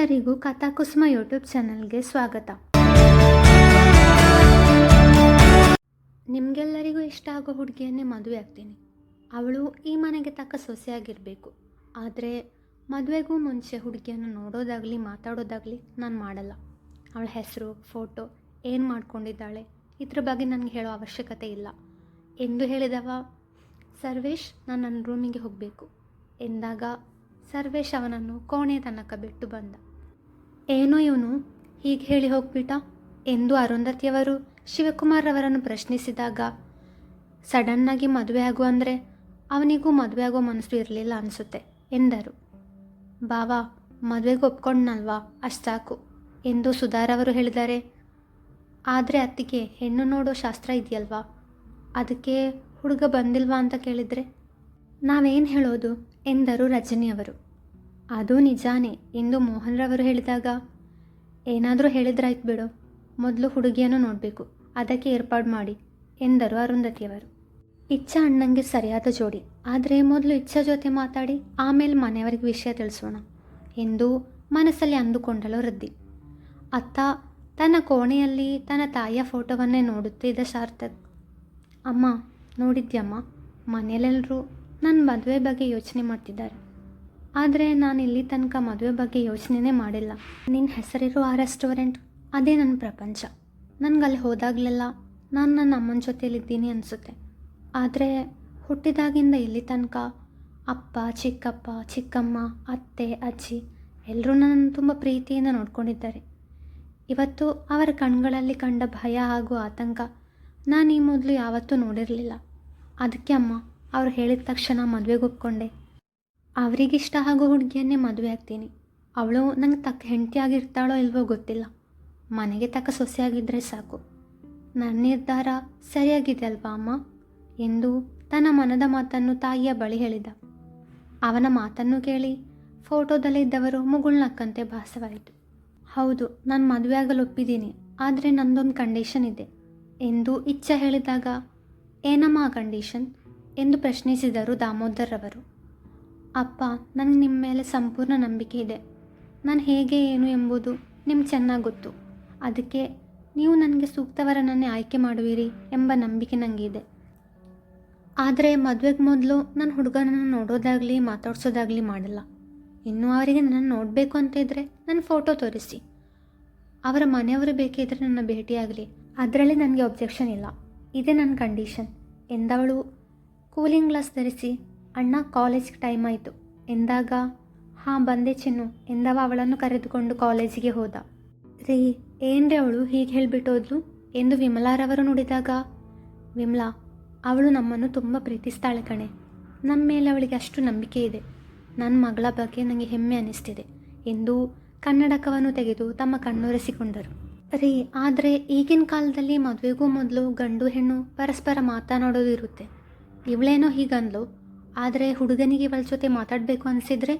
ಎಲ್ಲರಿಗೂ ಕಥಾಕುಸುಮ ಯೂಟ್ಯೂಬ್ ಚಾನಲ್ಗೆ ಸ್ವಾಗತ. ನಿಮಗೆಲ್ಲರಿಗೂ ಇಷ್ಟ ಆಗೋ ಹುಡುಗಿಯನ್ನೇ ಮದುವೆ ಆಗ್ತೀನಿ. ಅವಳು ಈ ಮನೆಗೆ ತಕ್ಕ ಸೊಸೆಯಾಗಿರಬೇಕು. ಆದರೆ ಮದುವೆಗೂ ಮುಂಚೆ ಹುಡುಗಿಯನ್ನು ನೋಡೋದಾಗಲಿ ಮಾತಾಡೋದಾಗಲಿ ನಾನು ಮಾಡಲ್ಲ. ಅವಳ ಹೆಸರು, ಫೋಟೋ, ಏನು ಮಾಡ್ಕೊಂಡಿದ್ದಾಳೆ, ಇದ್ರ ಬಗ್ಗೆ ನನಗೆ ಹೇಳೋ ಅವಶ್ಯಕತೆ ಇಲ್ಲ. ಎಂದು ಹೇಳಿದವ, ಸರ್ವೇಶ್ ನಾನು ನನ್ನ ರೂಮಿಗೆ ಹೋಗಬೇಕು. ಎಂದಾಗ ಸರ್ವೇಶ್ ಅವನನ್ನು ಕೋಣೆ ತನಕ ಬಿಟ್ಟು ಬಂದ. ಏನೋ ಇವನು ಹೀಗೆ ಹೇಳಿ ಹೋಗ್ಬಿಟ್ಟ ಎಂದು ಅರುಂಧತಿಯವರು ಶಿವಕುಮಾರ್ ಅವರನ್ನು ಪ್ರಶ್ನಿಸಿದಾಗ, ಸಡನ್ನಾಗಿ ಮದುವೆ ಆಗು ಅಂದರೆ ಅವನಿಗೂ ಮದುವೆ ಆಗೋ ಮನಸ್ಸು ಇರಲಿಲ್ಲ ಅನಿಸುತ್ತೆ, ಎಂದರು. ಬಾವಾ, ಮದುವೆಗೆ ಒಪ್ಕೊಂಡ್ನಲ್ವಾ? ಅಷ್ಟು ಸಾಕು, ಎಂದು ಸುಧಾರವರು ಹೇಳಿದ್ದಾರೆ ಆದರೆ ಅತ್ತಿಗೆ ಹೆಣ್ಣು ನೋಡೋ ಶಾಸ್ತ್ರ ಇದೆಯಲ್ವಾ? ಅದಕ್ಕೆ ಹುಡುಗ ಬಂದಿಲ್ವಾ ಅಂತ ಕೇಳಿದರೆ? ನಾವೇನು ಹೇಳೋದು? ಎಂದರು ರಜನಿಯವರು. ಅದು ನಿಜಾನೇ, ಎಂದು ಮೋಹನ್ರವರು ಹೇಳಿದಾಗ. ಏನಾದರೂ ಹೇಳಿದ್ರಾಯ್ತು ಬಿಡು, ಮೊದಲು ಹುಡುಗಿಯನ್ನು ನೋಡಬೇಕು, ಅದಕ್ಕೆ ಏರ್ಪಾಡು ಮಾಡಿ, ಎಂದರು ಅರುಂಧತಿಯವರು. ಇಚ್ಛಾ ಅಣ್ಣಂಗೆ ಸರಿಯಾದ ಜೋಡಿ, ಆದರೆ ಮೊದಲು ಇಚ್ಛಾ ಜೊತೆ ಮಾತಾಡಿ, ಆಮೇಲೆ ಮನೆಯವರಿಗೆ ವಿಷಯ ತಿಳಿಸೋಣ, ಎಂದು ಮನಸ್ಸಲ್ಲಿ ಅಂದುಕೊಂಡಳು ವೃದ್ಧಿ. ಅತ್ತ, ತನ್ನ ಕೋಣೆಯಲ್ಲಿ ತನ್ನ ತಾಯಿಯ ಫೋಟೋವನ್ನೇ ನೋಡುತ್ತಿದ್ದ ಸಾರ್ಥಕ್ ಅಮ್ಮ, ನೋಡಿದ್ಯಮ್ಮ ಮನೆಯಲ್ಲೆಲ್ಲರೂ ನನ್ನ ಮದುವೆ ಬಗ್ಗೆ ಯೋಚನೆ ಮಾಡ್ತಿದ್ದಾರೆ. ಆದರೆ ನಾನು ಇಲ್ಲಿ ತನಕ ಮದುವೆ ಬಗ್ಗೆ ಯೋಚನೆನೇ ಮಾಡಿಲ್ಲ. ನಿನ್ನ ಹೆಸರಿರೋ ಆ ರೆಸ್ಟೋರೆಂಟ್ ಅದೇ ನನ್ನ ಪ್ರಪಂಚ. ನನಗೆ ಅಲ್ಲಿ ಹೋದಾಗಲೆಲ್ಲ ನಾನು ನನ್ನ ಅಮ್ಮನ ಜೊತೆಯಲ್ಲಿದ್ದೀನಿ ಅನಿಸುತ್ತೆ. ಆದರೆ ಹುಟ್ಟಿದಾಗಿಂದ ಇಲ್ಲಿ ತನಕ ಅಪ್ಪ, ಚಿಕ್ಕಪ್ಪ, ಚಿಕ್ಕಮ್ಮ, ಅತ್ತೆ, ಅಜ್ಜಿ ಎಲ್ಲರೂ ನನ್ನನ್ನು ತುಂಬ ಪ್ರೀತಿಯಿಂದ ನೋಡ್ಕೊಂಡಿದ್ದಾರೆ. ಇವತ್ತು ಅವರ ಕಣ್ಗಳಲ್ಲಿ ಕಂಡ ಭಯ ಹಾಗೂ ಆತಂಕ ನಾನು ಈ ಮೊದಲು ಯಾವತ್ತೂ ನೋಡಿರಲಿಲ್ಲ. ಅದಕ್ಕೆ ಅಮ್ಮ, ಅವ್ರು ಹೇಳಿದ ತಕ್ಷಣ ಮದುವೆಗೆ ಒಪ್ಕೊಂಡೆ. ಅವರಿಗಿಷ್ಟ ಆಗೋ ಹುಡುಗಿಯನ್ನೇ ಮದುವೆ ಆಗ್ತೀನಿ. ಅವಳು ನಂಗೆ ತಕ್ಕ ಹೆಂಡತಿಯಾಗಿರ್ತಾಳೋ ಇಲ್ವೋ ಗೊತ್ತಿಲ್ಲ. ಮನೆಗೆ ತಕ್ಕ ಸೊಸೆಯಾಗಿದ್ದರೆ ಸಾಕು. ನನ್ನ ನಿರ್ಧಾರ ಸರಿಯಾಗಿದೆ ಅಲ್ವಾ ಅಮ್ಮ? ಎಂದು ತನ್ನ ಮನದ ಮಾತನ್ನು ತಾಯಿಯ ಬಳಿ ಹೇಳಿದ. ಅವನ ಮಾತನ್ನು ಕೇಳಿ ಫೋಟೋದಲ್ಲಿದ್ದವರು ಮುಗುಳ್ನಕ್ಕಂತೆ ಭಾಸವಾಯಿತು. ಹೌದು, ನಾನು ಮದುವೆ ಆಗಲು ಒಪ್ಪಿದ್ದೀನಿ ಆದರೆ ನಂದೊಂದು ಕಂಡೀಷನ್ ಇದೆ ಎಂದು ಇಚ್ಛೆ ಹೇಳಿದಾಗ, ಏನಮ್ಮ ಆ ಕಂಡೀಷನ್? ಎಂದು ಪ್ರಶ್ನಿಸಿದರು ದಾಮೋದರ್ ಅವರು. ಅಪ್ಪ, ನನಗೆ ನಿಮ್ಮ ಮೇಲೆ ಸಂಪೂರ್ಣ ನಂಬಿಕೆ ಇದೆ. ನಾನು ಹೇಗೆ, ಏನು ಎಂಬುದು ನಿಮ್ಗೆ ಚೆನ್ನಾಗಿ ಗೊತ್ತು. ಅದಕ್ಕೆ ನೀವು ನನಗೆ ಸೂಕ್ತವರನ್ನೇ ಆಯ್ಕೆ ಮಾಡುವಿರಿ ಎಂಬ ನಂಬಿಕೆ ನನಗಿದೆ ಆದರೆ ಮದುವೆಗೆ ಮೊದಲು ನನ್ನ ಹುಡುಗನನ್ನು ನೋಡೋದಾಗಲಿ, ಮಾತಾಡ್ಸೋದಾಗಲಿ ಮಾಡಲ್ಲ. ಇನ್ನೂ ಅವರಿಗೆ ನನ್ನನ್ನು ನೋಡಬೇಕು ಅಂತ ಇದ್ದರೆ ನನ್ನ ಫೋಟೋ ತೋರಿಸಿ. ಅವರ ಮನೆಯವರು ಬೇಕಿದ್ರೆ ನನ್ನ ಭೇಟಿಯಾಗಲಿ. ಅದರಲ್ಲಿ ನನಗೆ ಒಬ್ಜೆಕ್ಷನ್ ಇಲ್ಲ. ಇದೇ ನನ್ನ ಕಂಡೀಷನ್ ಎಂದವಳು ಕೂಲಿಂಗ್ ಗ್ಲಾಸ್ ಧರಿಸಿ ಅಣ್ಣ ಕಾಲೇಜ್ಗೆ ಟೈಮ್ ಆಯಿತು. ಎಂದಾಗ, ಹಾಂ, ಬಂದೆ ಚಿನ್ನು. ಎಂದವ ಅವಳನ್ನು ಕರೆದುಕೊಂಡು ಕಾಲೇಜಿಗೆ ಹೋದ. ರೀ ಏನ್ರಿ ಅವಳು? ಹೀಗೆ ಹೇಳಿಬಿಟ್ಟೋದ್ಲು? ಎಂದು ವಿಮಲಾರವರು ನುಡಿದಾಗ, ವಿಮಲಾ, ಅವಳು ನಮ್ಮನ್ನು ತುಂಬ ಪ್ರೀತಿಸ್ತಾಳೆ ಕಣೆ. ನಮ್ಮ ಮೇಲೆ ಅವಳಿಗೆ ಅಷ್ಟು ನಂಬಿಕೆ ಇದೆ. ನನ್ನ ಮಗಳ ಬಗ್ಗೆ ನನಗೆ ಹೆಮ್ಮೆ ಅನ್ನಿಸ್ತಿದೆ ಎಂದು ಕನ್ನಡಕವನ್ನು ತೆಗೆದು ತಮ್ಮ ಕಣ್ಣೊರೆಸಿಕೊಂಡರು. ರೀ, ಆದರೆ ಈಗಿನ ಕಾಲದಲ್ಲಿ ಮದುವೆಗೂ ಮೊದಲು ಗಂಡು ಹೆಣ್ಣು ಪರಸ್ಪರ ಮಾತನಾಡೋದು ಇರುತ್ತೆ. ಇವಳೇನೋ ಹೀಗಂದ್ಲು. ಆದರೆ ಹುಡುಗನಿಗೆ ಇವಳ ಜೊತೆ ಮಾತಾಡಬೇಕು ಅನಿಸಿದ್ರೆ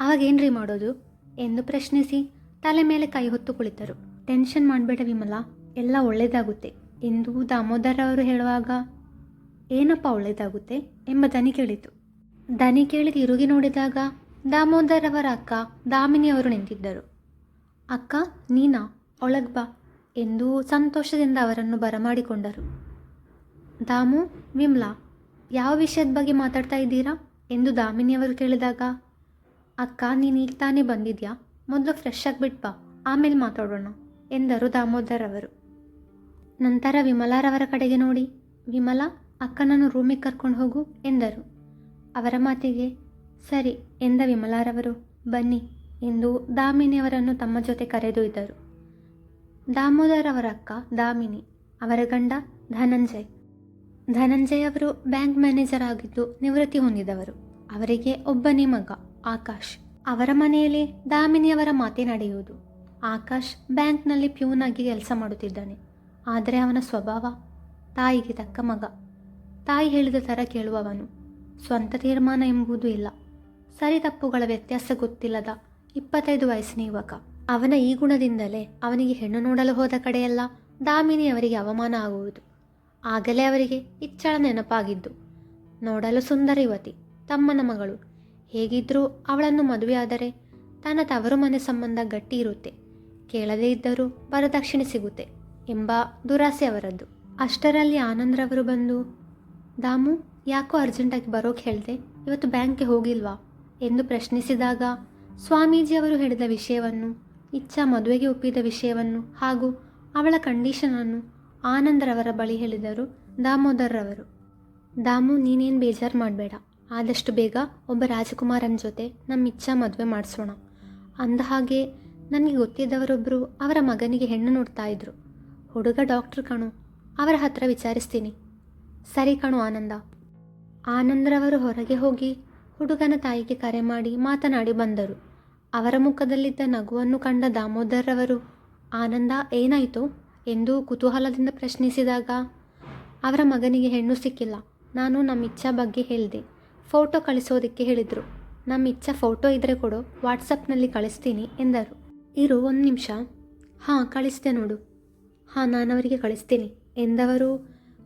ಅವಾಗೇನ್ರಿ ಮಾಡೋದು? ಎಂದು ಪ್ರಶ್ನಿಸಿ ತಲೆ ಮೇಲೆ ಕೈ ಹೊತ್ತು ಕುಳಿತರು. ಟೆನ್ಷನ್ ಮಾಡಬೇಡ ವಿಮಲ, ಎಲ್ಲ ಒಳ್ಳೆಯದಾಗುತ್ತೆ ಎಂದು ದಾಮೋದರ ಅವರು ಹೇಳುವಾಗ, ಏನಪ್ಪ ಒಳ್ಳೆಯದಾಗುತ್ತೆ ಎಂಬ ದನಿ ಕೇಳಿತು. ದನಿ ಕೇಳಿ ತಿರುಗಿ ನೋಡಿದಾಗ ದಾಮೋದರ್ ಅವರ ಅಕ್ಕ ದಾಮಿನಿ ಅವರು ನಿಂತಿದ್ದರು. ಅಕ್ಕ, ನೀನಾ? ಒಳಗ್ ಬಾ ಎಂದು ಸಂತೋಷದಿಂದ ಅವರನ್ನು ಬರಮಾಡಿಕೊಂಡರು. ದಾಮು, ವಿಮ್ಲಾ ಯಾವ ವಿಷಯದ ಬಗ್ಗೆ ಮಾತಾಡ್ತಾ ಇದ್ದೀರಾ? ಎಂದು ದಾಮಿನಿಯವರು ಕೇಳಿದಾಗ, ಅಕ್ಕ, ನೀನು ಈಗ ತಾನೇ ಬಂದಿದ್ಯಾ? ಮೊದಲು ಫ್ರೆಶ್ ಆಗಿಬಿಟ್ಟು ಬಾ, ಆಮೇಲೆ ಮಾತಾಡೋಣ, ಎಂದರು ದಾಮೋದರ್ ಅವರು. ನಂತರ ವಿಮಲಾರವರ ಕಡೆಗೆ ನೋಡಿ, ವಿಮಲಾ, ಅಕ್ಕನನ್ನು ರೂಮಿಗೆ ಕರ್ಕೊಂಡು ಹೋಗು, ಎಂದರು. ಅವರ ಮಾತಿಗೆ, ಸರಿ, ಎಂದ ವಿಮಲಾರವರು ಬನ್ನಿ, ಎಂದು ದಾಮಿನಿಯವರನ್ನು ತಮ್ಮ ಜೊತೆ ಕರೆದೊಯ್ದರು ದಾಮೋದರ್ ಅವರ ಅಕ್ಕ, ದಾಮಿನಿ, ಅವರ ಗಂಡ ಧನಂಜಯ್ ಧನಂಜಯ್ ಅವರು ಬ್ಯಾಂಕ್ ಮ್ಯಾನೇಜರ್ ಆಗಿದ್ದು ನಿವೃತ್ತಿ ಹೊಂದಿದವರು. ಅವರಿಗೆ ಒಬ್ಬನೇ ಮಗ, ಆಕಾಶ್. ಅವರ ಮನೆಯಲ್ಲಿ ದಾಮಿನಿಯವರ ಮಾತೆ ನಡೆಯುವುದು. ಆಕಾಶ್ ಬ್ಯಾಂಕ್ನಲ್ಲಿ ಪ್ಯೂನ್ ಆಗಿ ಕೆಲಸ ಮಾಡುತ್ತಿದ್ದಾನೆ. ಆದರೆ ಅವನ ಸ್ವಭಾವ, ತಾಯಿಗೆ ತಕ್ಕ ಮಗ. ತಾಯಿ ಹೇಳಿದ ಥರ ಕೇಳುವವನು. ಸ್ವಂತ ತೀರ್ಮಾನ ಎಂಬುದು ಇಲ್ಲ. ಸರಿ ತಪ್ಪುಗಳ ವ್ಯತ್ಯಾಸ ಗೊತ್ತಿಲ್ಲದ ಇಪ್ಪತ್ತೈದು ವಯಸ್ಸಿನ ಯುವಕ. ಅವನ ಈ ಗುಣದಿಂದಲೇ ಅವನಿಗೆ ಹೆಣ್ಣು ನೋಡಲು ಹೋದ ಕಡೆಯೆಲ್ಲ ದಾಮಿನಿ ಅವರಿಗೆ ಅವಮಾನ ಆಗುವುದು. ಆಗಲೇ ಅವರಿಗೆ ಇಚ್ಛಳ ನೆನಪಾಗಿದ್ದು. ನೋಡಲು ಸುಂದರ ಯುವತಿ ತಮ್ಮನ ಮಗಳು. ಹೇಗಿದ್ದರೂ ಅವಳನ್ನು ಮದುವೆಯಾದರೆ ತನ್ನ ತವರು ಮನೆ ಸಂಬಂಧ ಗಟ್ಟಿ ಇರುತ್ತೆ. ಕೇಳದೇ ಇದ್ದರೂ ವರದಕ್ಷಿಣೆ ಸಿಗುತ್ತೆ ಎಂಬ ದುರಾಸೆ ಅವರದ್ದು. ಅಷ್ಟರಲ್ಲಿ ಆನಂದ್ರವರು ಬಂದು, ದಾಮು, ಯಾಕೋ ಅರ್ಜೆಂಟಾಗಿ ಬರೋಕೆ ಹೇಳಿದೆ? ಇವತ್ತು ಬ್ಯಾಂಕ್ಗೆ ಹೋಗಿಲ್ವಾ? ಎಂದು ಪ್ರಶ್ನಿಸಿದಾಗ ಸ್ವಾಮೀಜಿಯವರು ಹೇಳಿದ ವಿಷಯವನ್ನು, ಇಚ್ಛಾ ಮದುವೆಗೆ ಒಪ್ಪಿದ ವಿಷಯವನ್ನು ಹಾಗೂ ಅವಳ ಕಂಡೀಷನನ್ನು ಆನಂದರವರ ಬಳಿ ಹೇಳಿದರು, ದಾಮೋದರ್ರವರು, ದಾಮು ನೀನೇನು ಬೇಜಾರು ಮಾಡಬೇಡ. ಆದಷ್ಟು ಬೇಗ ಒಬ್ಬ ರಾಜಕುಮಾರನ ಜೊತೆ ನಮ್ಮ ಇಚ್ಛಾ ಮದುವೆ ಮಾಡಿಸೋಣ. ಅಂದ ಹಾಗೆ ನನಗೆ ಗೊತ್ತಿದ್ದವರೊಬ್ಬರು ಅವರ ಮಗನಿಗೆ ಹೆಣ್ಣು ನೋಡ್ತಾ ಇದ್ರು. ಹುಡುಗ ಡಾಕ್ಟ್ರ್ ಕಣು, ಅವರ ಹತ್ರ ವಿಚಾರಿಸ್ತೀನಿ. ಸರಿ ಕಣು ಆನಂದ. ಆನಂದ್ರವರು ಹೊರಗೆ ಹೋಗಿ ಹುಡುಗನ ತಾಯಿಗೆ ಕರೆ ಮಾಡಿ ಮಾತನಾಡಿ ಬಂದರು. ಅವರ ಮುಖದಲ್ಲಿದ್ದ ನಗುವನ್ನು ಕಂಡ ದಾಮೋದರ್ರವರು, ಆನಂದ, ಏನಾಯಿತು? ಎಂದು ಕುತೂಹಲದಿಂದ ಪ್ರಶ್ನಿಸಿದಾಗ, ಅವರ ಮಗನಿಗೆ ಹೆಣ್ಣು ಸಿಕ್ಕಿಲ್ಲ. ನಾನು ನಮ್ಮ ಇಚ್ಛಾ ಬಗ್ಗೆ ಹೇಳಿದೆ. ಫೋಟೋ ಕಳಿಸೋದಕ್ಕೆ ಹೇಳಿದರು. ನಮ್ಮ ಇಚ್ಛಾ ಫೋಟೋ ಇದ್ದರೆ ಕೊಡು, ವಾಟ್ಸಪ್ನಲ್ಲಿ ಕಳಿಸ್ತೀನಿ ಎಂದರು. ಇರು, ಒಂದು ನಿಮಿಷ. ಹಾಂ, ಕಳಿಸ್ದೆ ನೋಡು. ಹಾಂ ನಾನು ಅವರಿಗೆ ಕಳಿಸ್ತೀನಿ ಎಂದವರು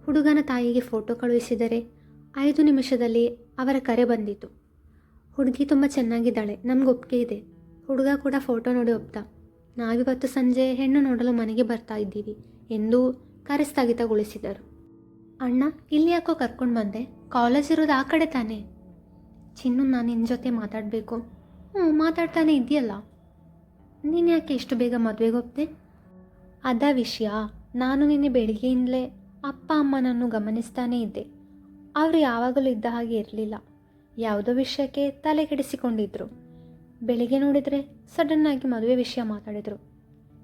ಹುಡುಗನ ತಾಯಿಗೆ ಫೋಟೋ ಕಳುಹಿಸಿದರೆ, ಐದು ನಿಮಿಷದಲ್ಲಿ ಅವರ ಕರೆ ಬಂದಿತು. ಹುಡುಗಿ ತುಂಬ ಚೆನ್ನಾಗಿದ್ದಾಳೆ. ನಮ್ಗೆ ಒಪ್ಪಿಗೆ ಇದೆ. ಹುಡುಗ ಕೂಡ ಫೋಟೋ ನೋಡಿ ಒಪ್ತ? ನಾವಿವತ್ತು ಸಂಜೆ ಹೆಣ್ಣು ನೋಡಲು ಮನೆಗೆ ಬರ್ತಾ ಇದ್ದೀವಿ ಎಂದು ಕರೆ ಸ್ಥಗಿತಗೊಳಿಸಿದರು ಅಣ್ಣ, ಇಲ್ಲಿ ಯಾಕೋ ಕರ್ಕೊಂಡು ಬಂದೆ? ಕಾಲೇಜ್ ಇರೋದು ಆ ಕಡೆ ತಾನೇ? ಚಿನ್ನು, ನಾನು ನಿನ್ನ ಜೊತೆ ಮಾತಾಡಬೇಕು. ಹ್ಞೂ, ಮಾತಾಡ್ತಾನೆ ಇದೆಯಲ್ಲ ನೀನು ಯಾಕೆ ಎಷ್ಟು ಬೇಗ ಮದುವೆಗೆ ಹೋಗ್ತೆ ಅದ ವಿಷಯ. ನಾನು ನಿನ್ನೆ ಬೆಳಿಗ್ಗೆಯಿಂದಲೇ ಅಪ್ಪ, ಅಮ್ಮನನ್ನು ಗಮನಿಸ್ತಾನೇ ಇದ್ದೆ. ಅವರು ಯಾವಾಗಲೂ ಇದ್ದ ಹಾಗೆ ಇರಲಿಲ್ಲ. ಯಾವುದೋ ವಿಷಯಕ್ಕೆ ತಲೆ ಕೆಡಿಸಿಕೊಂಡಿದ್ರು. ಬೆಳಿಗ್ಗೆ ನೋಡಿದರೆ ಸಡನ್ನಾಗಿ ಮದುವೆ ವಿಷಯ ಮಾತಾಡಿದರು.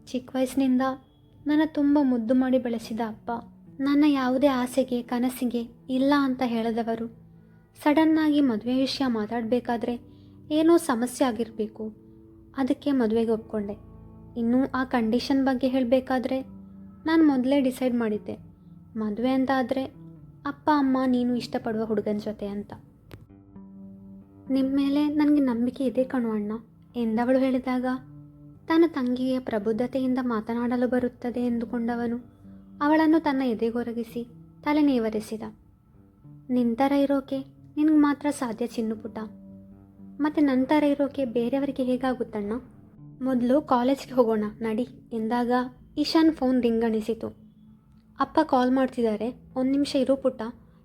ಚಿಕ್ಕ ವಯಸ್ಸಿನಿಂದ ನನ್ನ ತುಂಬ ಮುದ್ದು ಮಾಡಿ ಬೆಳೆಸಿದ ಅಪ್ಪ ನನ್ನ ಯಾವುದೇ ಆಸೆಗೆ, ಕನಸಿಗೆ ಇಲ್ಲ ಅಂತ ಹೇಳಿದವರು. ಸಡನ್ನಾಗಿ ಮದುವೆ ವಿಷಯ ಮಾತಾಡಬೇಕಾದ್ರೆ ಏನೋ ಸಮಸ್ಯೆ ಆಗಿರಬೇಕು. ಅದಕ್ಕೆ ಮದುವೆಗೆ ಒಪ್ಕೊಂಡೆ. ಇನ್ನೂ ಆ ಕಂಡೀಷನ್ ಬಗ್ಗೆ ಹೇಳಬೇಕಾದ್ರೆ ನಾನು ಮೊದಲೇ ಡಿಸೈಡ್ ಮಾಡಿದ್ದೆ. ಮದುವೆ ಅಂತ ಆದರೆ ಅಪ್ಪ, ಅಮ್ಮ, ನೀನು ಇಷ್ಟಪಡುವ ಹುಡುಗನ ಜೊತೆ ಅಂತ. ನಿಮ್ಮ ಮೇಲೆ ನನಗೆ ನಂಬಿಕೆ ಇದೆ ಕಣು ಅಣ್ಣ. ಎಂದವಳು ಹೇಳಿದಾಗ, ತನ್ನ ತಂಗಿಯ ಪ್ರಬುದ್ಧತೆಯಿಂದ ಮಾತನಾಡಲು ಬರುತ್ತದೆ ಎಂದುಕೊಂಡವನು, ಅವಳನ್ನು ತನ್ನ ಎದೆಗೊರಗಿಸಿ ತಲೆ ನೇವರಿಸಿದ. ನಿಂತರ ಇರೋಕೆ ನಿನಗೆ ಮಾತ್ರ ಸಾಧ್ಯ ಚಿನ್ನು ಪುಟ ಮತ್ತು ನಂತರ ಇರೋಕೆ ಬೇರೆಯವರಿಗೆ ಹೇಗಾಗುತ್ತಣ್ಣ? ಮೊದಲು ಕಾಲೇಜ್ಗೆ ಹೋಗೋಣ, ನಡಿ, ಎಂದಾಗ ಇಶಾನ್ ಫೋನ್ ರಿಂಗಣಿಸಿತು ಅಪ್ಪ ಕಾಲ್ ಮಾಡ್ತಿದ್ದಾರೆ ಒಂದು ನಿಮಿಷ ಇರು ಪುಟ್ಟ,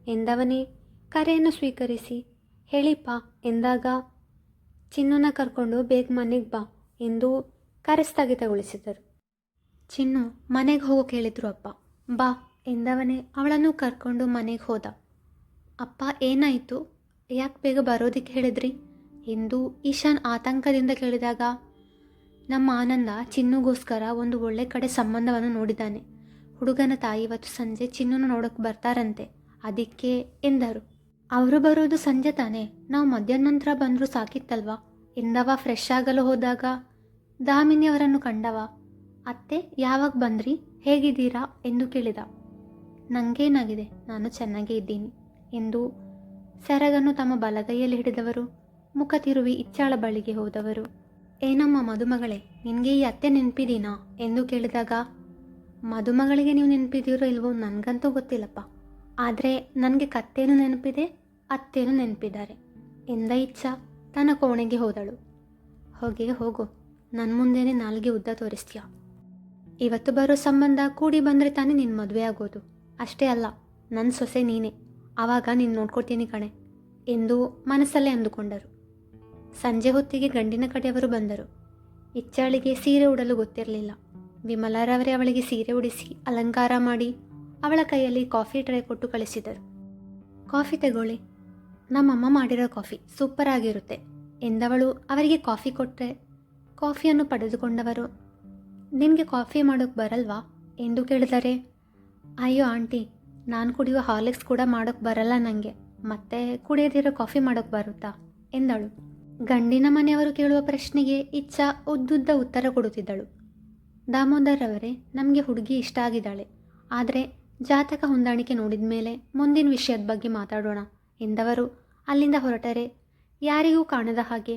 ಎಂದವನೇ ಕರೆಯನ್ನು ಸ್ವೀಕರಿಸಿ, ಹೇಳಿಪ್ಪ, ಎಂದಾಗ ಚಿನ್ನುನ ಕರ್ಕೊಂಡು ಬೇಗ ಮನೆಗೆ ಬಾ ಎಂದು ಕರೆ ಸ್ಥಗಿತಗೊಳಿಸಿದರು ಚಿನ್ನು ಮನೆಗೆ ಹೋಗೋಕೆ ಹೇಳಿದ್ರು ಅಪ್ಪ. ಬಾ ಎಂದವನೇ ಅವಳನ್ನು ಕರ್ಕೊಂಡು ಮನೆಗೆ ಹೋದ. ಅಪ್ಪ ಏನಾಯಿತು? ಯಾಕೆ ಬೇಗ ಬರೋದಕ್ಕೆ ಹೇಳಿದ್ರಿ? ಎಂದು ಈಶಾನ್ ಆತಂಕದಿಂದ ಕೇಳಿದಾಗ, ನಮ್ಮ ಆನಂದ ಚಿನ್ನುಗೋಸ್ಕರ ಒಂದು ಒಳ್ಳೆ ಕಡೆ ಸಂಬಂಧವನ್ನು ನೋಡಿದ್ದಾನೆ ಹುಡುಗನ ತಾಯಿ ಇವತ್ತು ಸಂಜೆ ಚಿನ್ನನ್ನು ನೋಡೋಕೆ ಬರ್ತಾರಂತೆ, ಅದಕ್ಕೆ ಎಂದರು. ಅವರು ಬರೋದು ಸಂಜೆ ತಾನೇ. ನಾವು ಮಧ್ಯಾಹ್ನ ನಂತರ ಬಂದರೂ ಸಾಕಿತ್ತಲ್ವಾ? ಎಂದವ ಫ್ರೆಶ್ ಆಗಲು ಹೋದಾಗ. ದಾಮಿನಿಯವರನ್ನು ಕಂಡವ. ಅತ್ತೆ, ಯಾವಾಗ ಬಂದ್ರಿ? ಹೇಗಿದ್ದೀರಾ? ಎಂದು ಕೇಳಿದ. ನನಗೇನಾಗಿದೆ ನಾನು ಚೆನ್ನಾಗೇ ಇದ್ದೀನಿ ಎಂದು ಸೆರಗನ್ನು ತಮ್ಮ ಬಲಗೈಯಲ್ಲಿ ಹಿಡಿದವರು, ಮುಖ ತಿರುವಿ ಇಚ್ಚಾಳ ಬಳಿಗೆ ಹೋದವರು. ಏನಮ್ಮ ಮದುಮಗಳೇ, ನಿನಗೆ ಈ ಅತ್ತೆ ನೆನಪಿದೀನಾ? ಎಂದು ಕೇಳಿದಾಗ, ಮದುಮಗಳಿಗೆ ನೀವು ನೆನಪಿದ್ದೀರೋ ಇಲ್ವೋ ನನಗಂತೂ ಗೊತ್ತಿಲ್ಲಪ್ಪ. ಆದರೆ ನನಗೆ ಕತ್ತೇನು ನೆನಪಿದೆ, ಅತ್ತೇನು ನೆನಪಿದ್ದಾರೆ. ಎಂದ ಇಚ್ಛ ತನ್ನ ಕೋಣೆಗೆ ಹೋದಳು. ಹೋಗಿ ಹೋಗು ನನ್ನ ಮುಂದೇನೆ ನಾಲ್ಗೆ ಉದ್ದ ತೋರಿಸ್ತೀಯ. ಇವತ್ತು ಬರೋ ಸಂಬಂಧ ಕೂಡಿ ಬಂದರೆ ತಾನೇ ನಿನ್ನ ಮದುವೆ ಆಗೋದು. ಅಷ್ಟೇ ಅಲ್ಲ ನನ್ನ ಸೊಸೆ ನೀನೇ. ಆವಾಗ ನೀನು ನೋಡ್ಕೊಡ್ತೀನಿ ಕಣೆ, ಎಂದು ಮನಸ್ಸಲ್ಲೇ ಅಂದುಕೊಂಡರು. ಸಂಜೆ ಹೊತ್ತಿಗೆ ಗಂಡಿನ ಕಡೆಯವರು ಬಂದರು. ಇಚ್ಚಾಳಿಗೆ ಸೀರೆ ಉಡಲು ಗೊತ್ತಿರಲಿಲ್ಲ. ವಿಮಲಾರವರೇ ಅವಳಿಗೆ ಸೀರೆ ಉಡಿಸಿ ಅಲಂಕಾರ ಮಾಡಿ ಅವಳ ಕೈಯಲ್ಲಿ ಕಾಫಿ ಟ್ರೈ ಕೊಟ್ಟು ಕಳಿಸಿದರು. ಕಾಫಿ ತಗೊಳ್ಳಿ. ನಮ್ಮಮ್ಮ ಮಾಡಿರೋ ಕಾಫಿ ಸೂಪರ್ ಆಗಿರುತ್ತೆ ಎಂದವಳು, ಅವರಿಗೆ ಕಾಫಿ ಕೊಟ್ಟರೆ ಕಾಫಿಯನ್ನು ಪಡೆದುಕೊಂಡವರು, ನಿನಗೆ ಕಾಫಿ ಮಾಡೋಕ್ಕೆ ಬರಲ್ವಾ ಎಂದು ಕೇಳಿದರೆ, ಅಯ್ಯೋ ಆಂಟಿ, ನಾನು ಕುಡಿಯುವ ಹಾರ್ಲಿಕ್ಸ್ ಕೂಡ ಮಾಡೋಕ್ಕೆ ಬರಲ್ಲ ನನಗೆ ಮತ್ತೆ ಕುಡಿಯದಿರೋ ಕಾಫಿ ಮಾಡೋಕ್ಕೆ ಬರುತ್ತಾ ಎಂದಳು. ಗಂಡಿನ ಮನೆಯವರು ಕೇಳುವ ಪ್ರಶ್ನೆಗೆ ಇಚ್ಛಾ ಉದ್ದುದ್ದ ಉತ್ತರ ಕೊಡುತ್ತಿದ್ದಳು. ದಾಮೋದರ್ ಅವರೇ, ನಮಗೆ ಹುಡುಗಿ ಇಷ್ಟ ಆಗಿದ್ದಾಳೆ. ಆದರೆ ಜಾತಕ ಹೊಂದಾಣಿಕೆ ನೋಡಿದ ಮೇಲೆ ಮುಂದಿನ ವಿಷಯದ ಬಗ್ಗೆ ಮಾತಾಡೋಣ, ಎಂದವರು. ಅಲ್ಲಿಂದ ಹೊರಟರೆ. ಯಾರಿಗೂ ಕಾಣದ ಹಾಗೆ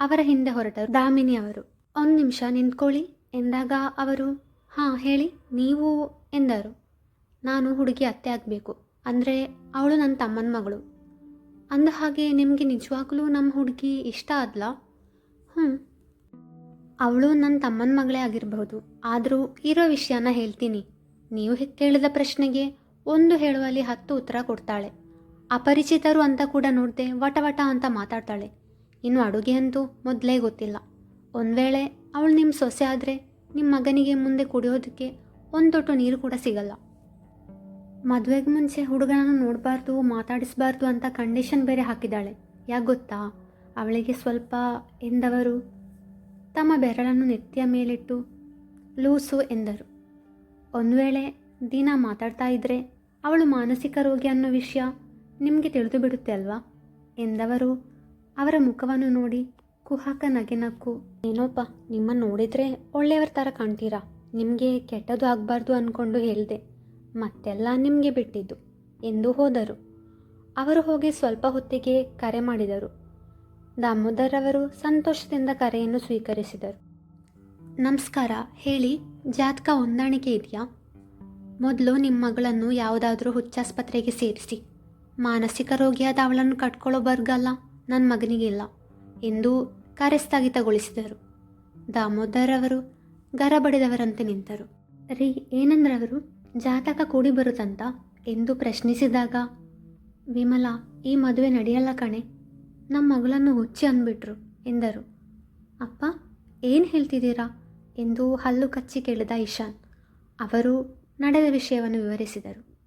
ಅವರ ಹಿಂದೆ ಹೊರಟರು ದಾಮಿನಿ ಅವರು. ಒಂದು ನಿಮಿಷ ನಿಂತ್ಕೊಳ್ಳಿ, ಎಂದಾಗ ಅವರು, ಹಾಂ, ಹೇಳಿ, ನೀವು ಎಂದರು. ನಾನು ಹುಡುಗಿ ಅತ್ತೆ ಆಗಬೇಕು. ಅಂದರೆ ಅವಳು ನನ್ನ ತಮ್ಮನ ಮಗಳು. ಅಂದ ಹಾಗೆ ನಿಮಗೆ ನಿಜವಾಗ್ಲೂ ನಮ್ಮ ಹುಡುಗಿ ಇಷ್ಟ ಆದ್ಲ? ಹ್ಞೂ ಅವಳು ನನ್ನ ತಮ್ಮನ ಮಗಳೇ ಆಗಿರಬಹುದು. ಆದರೂ ಇರೋ ವಿಷಯನ ಹೇಳ್ತೀನಿ. ನೀವು ಕೇಳಿದ ಪ್ರಶ್ನೆಗೆ ಒಂದು ಹೇಳುವಲ್ಲಿ ಹತ್ತು ಉತ್ತರ ಕೊಡ್ತಾಳೆ. ಅಪರಿಚಿತರು ಅಂತ ಕೂಡ ನೋಡದೆ ವಟವಟ ವಟ ಅಂತ ಮಾತಾಡ್ತಾಳೆ. ಇನ್ನು ಅಡುಗೆ ಅಂತೂ ಮೊದಲೇ ಗೊತ್ತಿಲ್ಲ. ಒಂದು ವೇಳೆ ಅವಳು ನಿಮ್ಮ ಸೊಸೆ ಆದರೆ ನಿಮ್ಮ ಮಗನಿಗೆ ಮುಂದೆ ಕುಡಿಯೋದಕ್ಕೆ ಒಂದು ತೊಟ್ಟು ನೀರು ಕೂಡ ಸಿಗಲ್ಲ. ಮದುವೆಗೆ ಮುಂಚೆ ಹುಡುಗನನ್ನು ನೋಡಬಾರ್ದು, ಮಾತಾಡಿಸಬಾರ್ದು ಅಂತ ಕಂಡೀಷನ್ ಬೇರೆ ಹಾಕಿದ್ದಾಳೆ. ಯಾಕೆ ಗೊತ್ತಾ? ಅವಳಿಗೆ ಸ್ವಲ್ಪ ಎಂದವರು ತಮ್ಮ ಬೆರಳನ್ನು ನೆತ್ತಿಯ ಮೇಲಿಟ್ಟು, ಲೂಸು ಎಂದರು. ಒಂದು ವೇಳೆ ದಿನ ಮಾತಾಡ್ತಾ ಇದ್ದರೆ ಅವಳು ಮಾನಸಿಕ ರೋಗಿ ಅನ್ನೋ ವಿಷಯ ನಿಮಗೆ ತಿಳಿದು ಬಿಡುತ್ತೆ ಅಲ್ವಾ? ಎಂದವರು ಅವರ ಮುಖವನ್ನು ನೋಡಿ ಕುಹಾಕ ನಗೆ ನಕ್ಕು, ಏನೋಪ್ಪ, ನಿಮ್ಮನ್ನು ನೋಡಿದರೆ ಒಳ್ಳೆಯವರ ಥರ ಕಾಣ್ತೀರಾ? ನಿಮಗೆ ಕೆಟ್ಟದು ಆಗಬಾರ್ದು ಅಂದ್ಕೊಂಡು ಹೇಳಿದೆ. ಮತ್ತೆಲ್ಲ ನಿಮಗೆ ಬಿಟ್ಟಿದ್ದು, ಎಂದು ಹೋದರು. ಅವರು ಹೋಗಿ ಸ್ವಲ್ಪ ಹೊತ್ತಿಗೆ ಕರೆ ಮಾಡಿದರು. ದಾಮೋದರ್ ಅವರು ಸಂತೋಷದಿಂದ ಕರೆಯನ್ನು ಸ್ವೀಕರಿಸಿದರು. ನಮಸ್ಕಾರ, ಹೇಳಿ, ಜಾತಕ ಹೊಂದಾಣಿಕೆ ಇದೆಯಾ? ಮೊದಲು ನಿಮ್ಮ ಮಗಳನ್ನು ಯಾವುದಾದ್ರೂ ಹುಚ್ಚಾಸ್ಪತ್ರೆಗೆ ಸೇರಿಸಿ. ಮಾನಸಿಕ ರೋಗಿಯಾದ ಅವಳನ್ನು ಕಟ್ಕೊಳ್ಳೋ ಬರ್ಗಲ್ಲ ನನ್ನ ಮಗನಿಗಿಲ್ಲ ಎಂದು ಕರೆ ಸ್ಥಗಿತಗೊಳಿಸಿದರು ದಾಮೋದರ್ ಅವರು ಗರಬಡಿದವರಂತೆ ನಿಂತರು. ರೀ ಏನಂದ್ರವರು ಜಾತಕ ಕೂಡಿ ಬರುತ್ತಂತ? ಎಂದು ಪ್ರಶ್ನಿಸಿದಾಗ, ವಿಮಲಾ, ಈ ಮದುವೆ ನಡೆಯಲ್ಲ ಕಣೆ ನಮ್ಮ ಮಗಳನ್ನು ಹುಚ್ಚಿ ಅಂದ್ಬಿಟ್ರು, ಎಂದರು. ಅಪ್ಪ, ಏನು ಹೇಳ್ತಿದ್ದೀರಾ? ಎಂದು ಹಲ್ಲು ಕಚ್ಚಿ ಕೇಳಿದ ಇಶಾನ್. ಅವರು ನಡೆದ ವಿಷಯವನ್ನು ವಿವರಿಸಿದರು.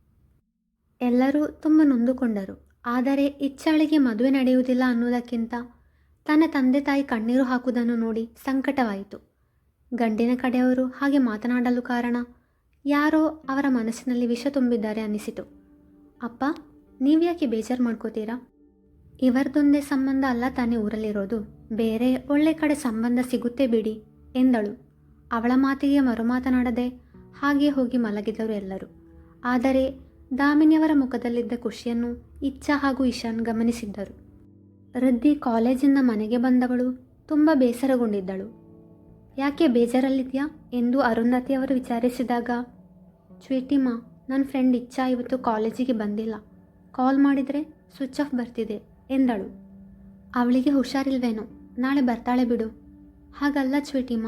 ಎಲ್ಲರೂ ತುಂಬ ನೊಂದುಕೊಂಡರು. ಆದರೆ ಇಚ್ಚಾಳಿಗೆ ಮದುವೆ ನಡೆಯುವುದಿಲ್ಲ ಅನ್ನೋದಕ್ಕಿಂತ ತನ್ನ ತಂದೆ ತಾಯಿ ಕಣ್ಣೀರು ಹಾಕುವುದನ್ನು ನೋಡಿ ಸಂಕಟವಾಯಿತು. ಗಂಡಿನ ಕಡೆಯವರು ಹಾಗೆ ಮಾತನಾಡಲು ಕಾರಣ ಯಾರೋ ಅವರ ಮನಸ್ಸಿನಲ್ಲಿ ವಿಷ ತುಂಬಿದ್ದಾರೆ ಅನ್ನಿಸಿತು. ಅಪ್ಪ ನೀವ್ಯಾಕೆ ಬೇಜಾರು ಮಾಡ್ಕೋತೀರಾ? ಇವರದೊಂದೇ ಸಂಬಂಧ ಅಲ್ಲ ತಾನೇ ಊರಲ್ಲಿರೋದು. ಬೇರೆ ಒಳ್ಳೆ ಕಡೆ ಸಂಬಂಧ ಸಿಗುತ್ತೆ ಬಿಡಿ ಎಂದಳು. ಅವಳ ಮಾತಿಗೆ ಮರುಮಾತನಾಡದೆ ಹಾಗೆ ಹೋಗಿ ಮಲಗಿದವರು ಎಲ್ಲರೂ. ಆದರೆ ದಾಮಿನಿಯವರ ಮುಖದಲ್ಲಿದ್ದ ಖುಷಿಯನ್ನು ಇಚ್ಛಾ ಹಾಗೂ ಇಶಾನ್ ಗಮನಿಸಿದ್ದರು. ರದ್ದಿ ಕಾಲೇಜಿಂದ ಮನೆಗೆ ಬಂದವಳು ತುಂಬ ಬೇಸರಗೊಂಡಿದ್ದಳು. ಯಾಕೆ ಬೇಜಾರಲ್ಲಿದೆಯಾ ಎಂದು ಅರುಂಧತಿಯವರು ವಿಚಾರಿಸಿದಾಗ ಸ್ವೀಟಿಮ್ಮ ನನ್ನ ಫ್ರೆಂಡ್ ಇಚ್ಛಾ ಇವತ್ತು ಕಾಲೇಜಿಗೆ ಬಂದಿಲ್ಲ. ಕಾಲ್ ಮಾಡಿದರೆ ಸ್ವಿಚ್ ಆಫ್ ಬರ್ತಿದೆ, ಎಂದಳು. ಅವಳಿಗೆ ಹುಷಾರಿಲ್ವೇನೋ, ನಾಳೆ ಬರ್ತಾಳೆ ಬಿಡು. ಹಾಗಲ್ಲ ಸ್ವೀಟಿಮ್ಮ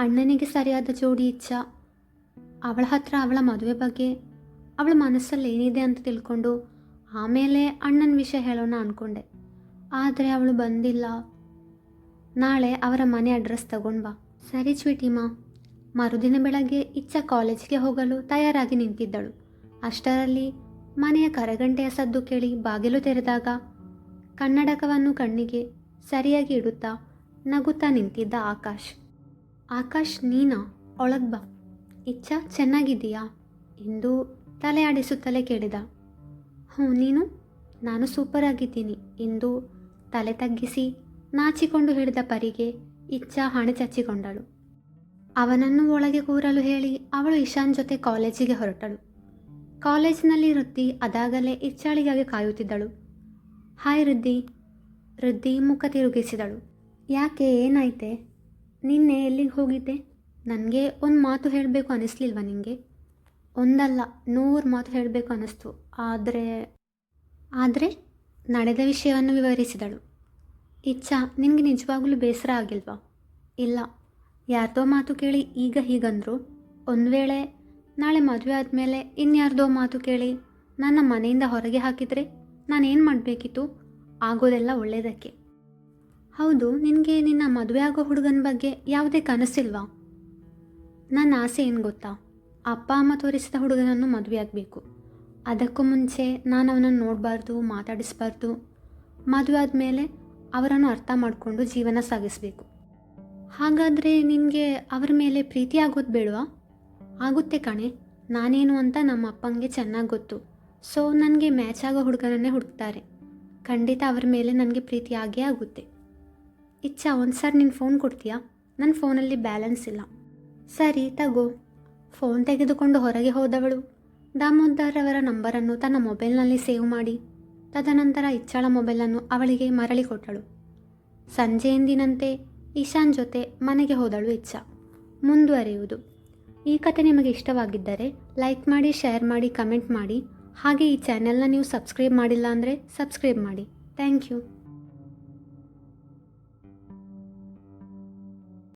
ಅಣ್ಣನಿಗೆ ಸರಿಯಾದ ಜೋಡಿ ಇಚ್ಛ. ಅವಳ ಹತ್ರ ಅವಳ ಮದುವೆ ಬಗ್ಗೆ ಅವಳ ಮನಸ್ಸಲ್ಲಿ ಏನಿದೆ ಅಂತ ತಿಳ್ಕೊಂಡು ಆಮೇಲೆ ಅಣ್ಣನ ವಿಷಯ ಹೇಳೋಣ ಅಂದ್ಕೊಂಡೆ ಆದರೆ ಅವಳು ಬಂದಿಲ್ಲ. ನಾಳೆ ಅವರ ಮನೆ ಅಡ್ರೆಸ್ ತಗೊಂಡು ಬಾ. ಸರಿ ಸ್ವೀಟಿಮಾ ಮರುದಿನ ಬೆಳಗ್ಗೆ ಇಚ್ಛ ಕಾಲೇಜಿಗೆ ಹೋಗಲು ತಯಾರಾಗಿ ನಿಂತಿದ್ದಳು. ಅಷ್ಟರಲ್ಲಿ ಮನೆಯ ಕರಗಂಟೆಯ ಸದ್ದು ಕೇಳಿ ಬಾಗಿಲು ತೆರೆದಾಗ ಕನ್ನಡಕವನ್ನು ಕಣ್ಣಿಗೆ ಸರಿಯಾಗಿ ಇಡುತ್ತಾ ನಗುತ್ತಾ ನಿಂತಿದ್ದ ಆಕಾಶ್. ಆಕಾಶ್, ನೀನಾ ಒಳಗ್ ಬಾ. ಇಚ್ಛಾ ಚೆನ್ನಾಗಿದ್ದೀಯಾ? ಎಂದು ತಲೆ ಆಡಿಸುತ್ತಲೇ ಕೇಳಿದ ಹ್ಞೂ, ನೀನು? ನಾನು ಸೂಪರ್ ಆಗಿದ್ದೀನಿ ಎಂದು ತಲೆ ತಗ್ಗಿಸಿ ನಾಚಿಕೊಂಡು ಹಿಡಿದ ಪರಿಗೆ ಇಚ್ಛಾ ಹಣೆ ಚಚ್ಚಿಕೊಂಡಳು. ಅವನನ್ನು ಒಳಗೆ ಕೂರಲು ಹೇಳಿ ಅವಳು ಇಶಾನ್ ಜೊತೆ ಕಾಲೇಜಿಗೆ ಹೊರಟಳು. ಕಾಲೇಜಿನಲ್ಲಿ ವೃದ್ಧಿ ಅದಾಗಲೇ ಇಚ್ಛಾಳಿಗಾಗಿ ಕಾಯುತ್ತಿದ್ದಳು. ಹಾಯ್ ವೃದ್ಧಿ ವೃದ್ಧಿ ಮುಖ ತಿರುಗಿಸಿದಳು. ಯಾಕೆ, ಏನಾಯ್ತೆ? ನಿನ್ನೆ ಎಲ್ಲಿಗೆ ಹೋಗಿದ್ದೆ? ನನಗೆ ಒಂದು ಮಾತು ಹೇಳಬೇಕು ಅನ್ನಿಸ್ಲಿಲ್ವಾ ನಿನಗೆ ಒಂದಲ್ಲ, ನೂರು ಮಾತು ಹೇಳಬೇಕು ಅನ್ನಿಸ್ತು ಆದರೆ ಆದರೆ ನಡೆದ ವಿಷಯವನ್ನು ವಿವರಿಸಿದಳು. ಇಚ್ಛಾ, ನಿನಗೆ ನಿಜವಾಗಲೂ ಬೇಸರ ಆಗಿಲ್ವಾ? ಇಲ್ಲ. ಯಾರ್ದೋ ಮಾತು ಕೇಳಿ ಈಗ ಹೀಗಂದರು. ಒಂದು ವೇಳೆ ನಾಳೆ ಮದುವೆ ಆದಮೇಲೆ ಇನ್ಯಾರ್ದೋ ಮಾತು ಕೇಳಿ ನನ್ನ ಮನೆಯಿಂದ ಹೊರಗೆ ಹಾಕಿದರೆ ನಾನೇನು ಮಾಡಬೇಕಿತ್ತು? ಆಗೋದೆಲ್ಲ ಒಳ್ಳೆಯದಕ್ಕೆ ಹೌದು, ನಿನಗೆ ನಿನ್ನ ಮದುವೆ ಆಗೋ ಹುಡುಗನ ಬಗ್ಗೆ ಯಾವುದೇ ಕನಸಿಲ್ವಾ? ನನ್ನ ಆಸೆ ಏನು ಗೊತ್ತಾ? ಅಪ್ಪ ಅಮ್ಮ ತೋರಿಸಿದ ಹುಡುಗನನ್ನು ಮದುವೆ ಆಗಬೇಕು. ಅದಕ್ಕೂ ಮುಂಚೆ ನಾನು ಅವನನ್ನು ನೋಡಬಾರ್ದು, ಮಾತಾಡಿಸ್ಬಾರ್ದು. ಮದುವೆ ಆದಮೇಲೆ ಅವರನ್ನು ಅರ್ಥ ಮಾಡಿಕೊಂಡು ಜೀವನ ಸಾಗಿಸಬೇಕು. ಹಾಗಾದರೆ ನಿನಗೆ ಅವರ ಮೇಲೆ ಪ್ರೀತಿ ಆಗೋದು ಬೇಡವಾ? ಆಗುತ್ತೆ ಕಣೆ. ನಾನೇನು ಅಂತ ನಮ್ಮ ಅಪ್ಪಂಗೆ ಚೆನ್ನಾಗಿ ಗೊತ್ತು. ಸೊ, ನನಗೆ ಮ್ಯಾಚ್ ಆಗೋ ಹುಡುಗನನ್ನೇ ಹುಡುಕ್ತಾರೆ. ಖಂಡಿತ ಅವರ ಮೇಲೆ ನನಗೆ ಪ್ರೀತಿ ಆಗೇ ಆಗುತ್ತೆ. ಇಚ್ಛಾ, ಒಂದು ಸರ್ ನಿನ್ನ ಫೋನ್ ಕೊಡ್ತೀಯಾ? ನನ್ನ ಫೋನಲ್ಲಿ ಬ್ಯಾಲೆನ್ಸ್ ಇಲ್ಲ. ಸರಿ, ತಗೋ. ಫೋನ್ ತೆಗೆದುಕೊಂಡು ಹೊರಗೆ ಹೋದವಳು. ದಾಮೋದರ್ ಅವರ ನಂಬರನ್ನು ತನ್ನ ಮೊಬೈಲ್ನಲ್ಲಿ ಸೇವ್ ಮಾಡಿ. ತದನಂತರ ಇಚ್ಛಾಳ ಮೊಬೈಲನ್ನು ಅವಳಿಗೆ ಮರಳಿ ಕೊಟ್ಟಳು. ಸಂಜೆ ಎಂದಿನಂತೆ ಇಶಾನ್ ಜೊತೆ ಮನೆಗೆ ಹೋದಳು ಇಚ್ಛ. ಮುಂದುವರಿಯುವುದು. ಈ ಕತೆ ನಿಮಗೆ ಇಷ್ಟವಾಗಿದ್ದರೆ ಲೈಕ್ ಮಾಡಿ ಶೇರ್ ಮಾಡಿ ಕಮೆಂಟ್ ಮಾಡಿ. ಹಾಗೆ ಈ ಚಾನೆಲ್ನ ನೀವು ಸಬ್ಸ್ಕ್ರೈಬ್ ಮಾಡಿಲ್ಲ ಅಂದರೆ ಸಬ್ಸ್ಕ್ರೈಬ್ ಮಾಡಿ. Thank you